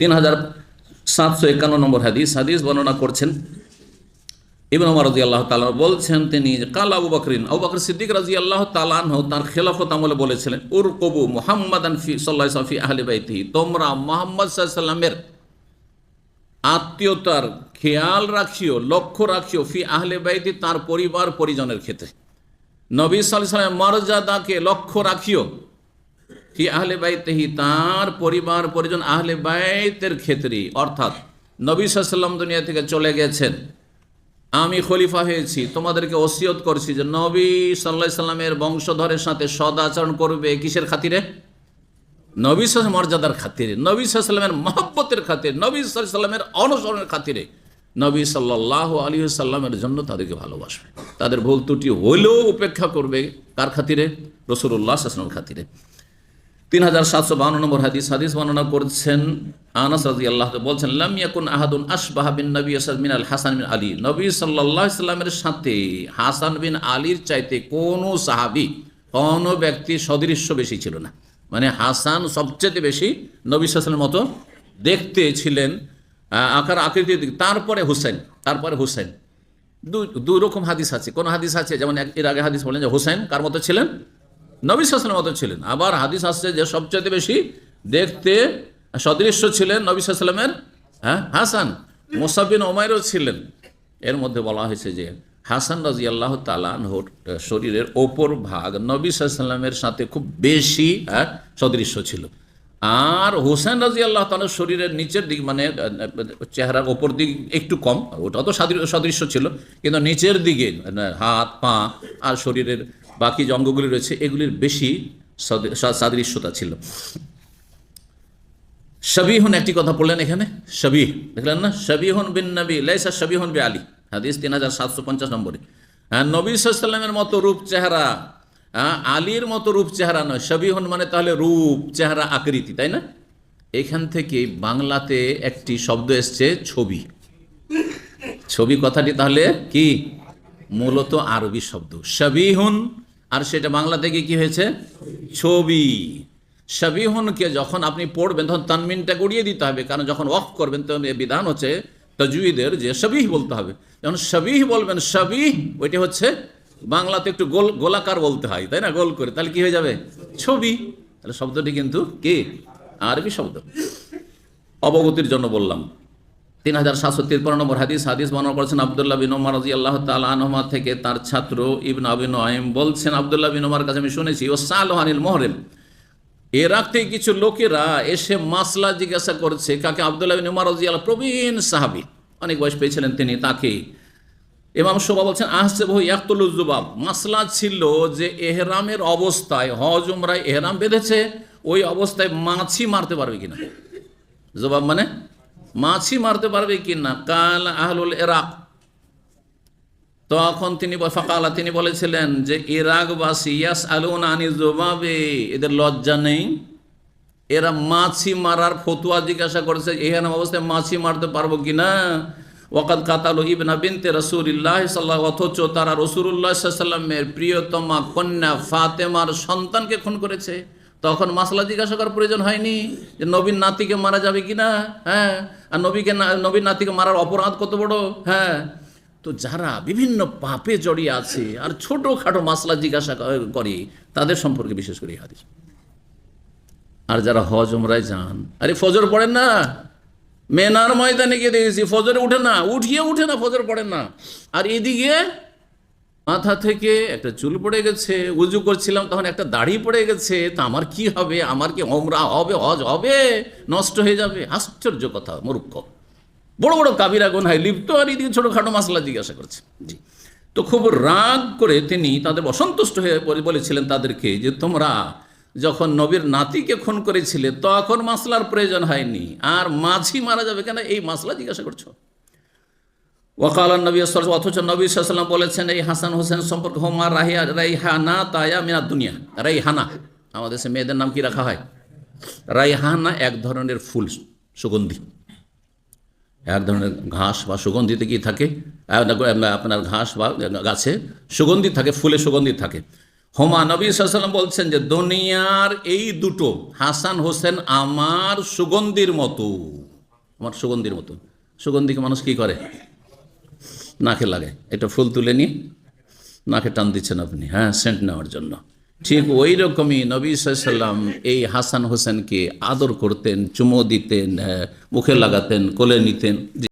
তিন হাজার সাতশো একান্ন নম্বর হাদিস। হাদিস বর্ণনা করছেন ইবন ওমর রাজি আল্লাহ তালা বলছেন তিনি, কাল আবু বকরিন। আবু বকর সিদ্দিক রাজি আল্লাহ তার খেলাফত আমলে বলেছিলেন উর কবু মোহাম্মদ ফি সাল্লাহ সাফি আহলে বাইতি তোমরা মোহাম্মদ সাল্লামের আত্মীয়তার খেয়াল রাখিও, লক্ষ্য রাখিও ফি আহলে বাইতি তার পরিবার পরিজনের ক্ষেত্রে। নবী সাল্লাহ সাল্লামের মর্যাদাকে লক্ষ্য রাখিও। ফি আহলে বাইতেহি তার পরিবার, পরিজন আহলে বাইতের ক্ষেত্রে, অর্থাৎ নবী সাল্লাম দুনিয়া থেকে চলে গেছেন। আমি খলিফা হয়েছি, তোমাদেরকে ওসিয়ত করছি যে নবী সাল্লাহ সাল্লামের বংশধরের সাথে সদাচরণ করবে কিসের খাতিরে? নবী সাল্লাম মর্যাদার খাতিরে, নবী সাল্লামের মহব্বতের খাতিরে, নবী সাল্লামের অনুসরণের খাতিরে নবী সাল্লাহ আলী সাল্লামের জন্য তাদেরকে ভালোবাসবে। তাদের ভুল ত্রুটি হলেও উপেক্ষা করবে কার খাতিরে? রসুল্লাহ সাল্লামের খাতিরে। তিন হাজার সাতশো বান্ন নম্বর হাদিস হাদিস বর্ণনা করছেন আনাস রাজি আল্লাহ বলছেন, লাম ইয়াকুন আহাদুন আসবাহ বিন নবী মিন আল হাসান বিন আলী। নবী সাল্লাহ ইসলামের সাথে হাসান বিন আলীর চাইতে কোনো সাহাবি, কোনো ব্যক্তি সদৃশ্য বেশি ছিল না। মানে হাসান সবচেয়ে বেশি নবী সাল্লামের মতো দেখতে ছিলেন আকার আকৃতির দিক। তারপরে হুসেন তারপরে হুসেন দু রকম হাদিস আছে। কোন হাদিস আছে, যেমন এর আগে হাদিস বলেন যে হুসেন কার মতো ছিলেন? নবী সাসলামের মতো ছিলেন। আবার হাদিস আসছে যে সবচেয়ে বেশি দেখতে সদৃশ্য ছিলেন নবী সাল্লামের হ্যাঁ হাসান। মোসাবিন ওমায়রও ছিলেন। এর মধ্যে বলা হয়েছে যে হাসান রাজি আল্লাহ তালানহর শরীরের ওপর ভাগ নবী সাল্লামের সাথে খুব বেশি হ্যাঁ সদৃশ্য ছিল। আর হোসেন রাজি আল্লাহ তালার শরীরের নিচের দিক মানে চেহারার ওপর দিক একটু কম ওটা তো সাদৃ- সদৃশ্য ছিল। কিন্তু নিচের দিকে হাত, পা আর শরীরের বাকি যে অঙ্গগুলি রয়েছে, এগুলির বেশি সদ- সাদৃশ্যতা ছিল। শবিহুন একটি কথা বললেন এখানে? শবিহ, দেখলেন না? শবিহুন বিন নবী, লাইসা শবিহুন বি আলী। হাদিস তিন হাজার সাতশো পঞ্চাশ নম্বরে। হ্যাঁ নবী সাল্লামের মতো রূপ চেহারা হ্যাঁ আলীর মতো রূপ চেহারা নয়। শবিহুন মানে তাহলে রূপ, চেহারা, আকৃতি, তাই না? এখান থেকে বাংলাতে একটি শব্দ এসছে, ছবি। ছবি কথাটি তাহলে কি? মূলত আরবি শব্দ। শবিহুন আর সেটা বাংলা থেকে কি হয়েছে? ছবি। শবিহুনকে যখন আপনি পড়বেন, তখন তানমিনটা গড়িয়ে দিতে হবে। কারণ যখন ওয়াক করবেন, তখন এ বিধান হচ্ছে তজুইদের যে শবিহ বলতে হবে। যখন শবিহ বলবেন, শবিহ, ওইটা হচ্ছে বাংলাতে একটু গোল, গোলাকার বলতে হয়, তাই না? গোল করে। তাহলে কি হয়ে যাবে? ছবি। তাহলে শব্দটি কিন্তু কি? আরবি শব্দ। অবগতির জন্য বললাম। তিন হাজার সাতশো তিরপন্ন নম্বর হাদিস হাদিস বর্ণনা করেছেন আবদুল্লাহ বিন ওমর রাজি আল্লাহ তালহমা থেকে তার ছাত্র ইবন আবিন আইম বলছেন, আবদুল্লাহ বিন ওমর কাছে আমি শুনেছি ও সালহানিল মোহরেম। এরাক থেকে কিছু লোকেরা এসে মাসলা জিজ্ঞাসা করছে, কাকে? আবদুল্লাহ বিন ওমর রাজি আল্লাহ প্রবীণ সাহাবি, অনেক বয়স পেয়েছিলেন তিনি, তাকে। ইমাম শোভা বলছেন আসছে বহু একতুলুজুবাব মাসলা ছিল যে এহরামের অবস্থায়, হজ এহরাম বেঁধেছে, ওই অবস্থায় মাছি মারতে পারবে কিনা? জবাব মানে মাছি মারতে পারবে কি না? কাল আহলুল এরাক তখন তিনি ফাকালা, তিনি বলেছিলেন যে, ইরাকবাসী ইয়াস আলুন আনি জবাবে। এদের লজ্জা নেই। এরা মাছি মারার ফতুয়া জিজ্ঞাসা করেছে এখানে অবস্থায় মাছি মারতে পারব কি না? ওয়াকাদ কাতালু ইবনা বিনতে রসুলিল্লাহ সাল্লাহ অথচ তারা রসুল্লাহ সাল্লামের প্রিয়তমা কন্যা ফাতেমার সন্তানকে খুন করেছে। তখন মাসলা জিজ্ঞাসা করার প্রয়োজন হয়নি যে নবীন নাতিকে মারা যাবে কি না হ্যাঁ? আর নবীকে নবীন নাতিকে মারার অপরাধ কত বড়? হ্যাঁ? তো যারা বিভিন্ন পাপে জড়িয়ে আছে আর ছোটোখাটো মাসলা জিজ্ঞাসা করে, তাদের সম্পর্কে বিশেষ করে হাদিস। আর যারা হজ, উমরায় যান, আরে ফজর পড়েন না। মেনার ময়দানে গিয়ে দেখেছি, ফজরে উঠে না, উঠিয়ে উঠে না, ফজর পড়েন না। আর এদিকে মাথা থেকে একটা চুল পড়ে গেছে, উজু করছিলাম, তখন একটা দাড়ি পড়ে গেছে, তা আমার কি হবে? আমার কি ওমরা হবে, হজ হবে? নষ্ট হয়ে যাবে? আশ্চর্য কথা, মূর্খ। বড় বড় কাবিরা গোনায় লিপ্ত আর এদিকে ছোটোখাটো মাসলা জিজ্ঞাসা করছে। জি। তো খুব রাগ করে তিনি তাদের অসন্তুষ্ট হয়ে বলেছিলেন তাদেরকে যে, তোমরা যখন নবীর নাতিকে খুন করেছিলে, তখন মাসলার প্রয়োজন হয়নি। আর মাঝি মারা যাবে কেন? এই মাসলা জিজ্ঞাসা করছ? ওয়াকাল নবী অথচ নবী সাল্লাম বলেছেন, এই হাসান হোসেন সম্পর্কে হোমা রাহিয়া, রাইহানা তায়া মিনা দুনিয়া। রাইহানা, আমাদের সে মেয়েদের নাম কি রাখা হয়? রাইহানা এক ধরনের ফুল, সুগন্ধি। এক ধরনের ঘাস বা সুগন্ধিতে কি থাকে? আপনার ঘাস বা গাছে সুগন্ধি থাকে, ফুলে সুগন্ধি থাকে। হোমা নবী সাল্লাম বলছেন যে, দুনিয়ার এই দুটো, হাসান হোসেন আমার সুগন্ধির মতো। আমার সুগন্ধির মতো। সুগন্ধিকে মানুষ কি করে? নাকে লাগে। এটা ফুল তুলে নিয়ে নাকে টান দিচ্ছেন আপনি। হ্যাঁ সেন্ট নেওয়ার জন্য। ঠিক ওই রকমই নবী সাল্লাম এই হাসান হোসেনকে আদর করতেন, চুমো দিতেন মুখে লাগাতেন, কোলে নিতেন।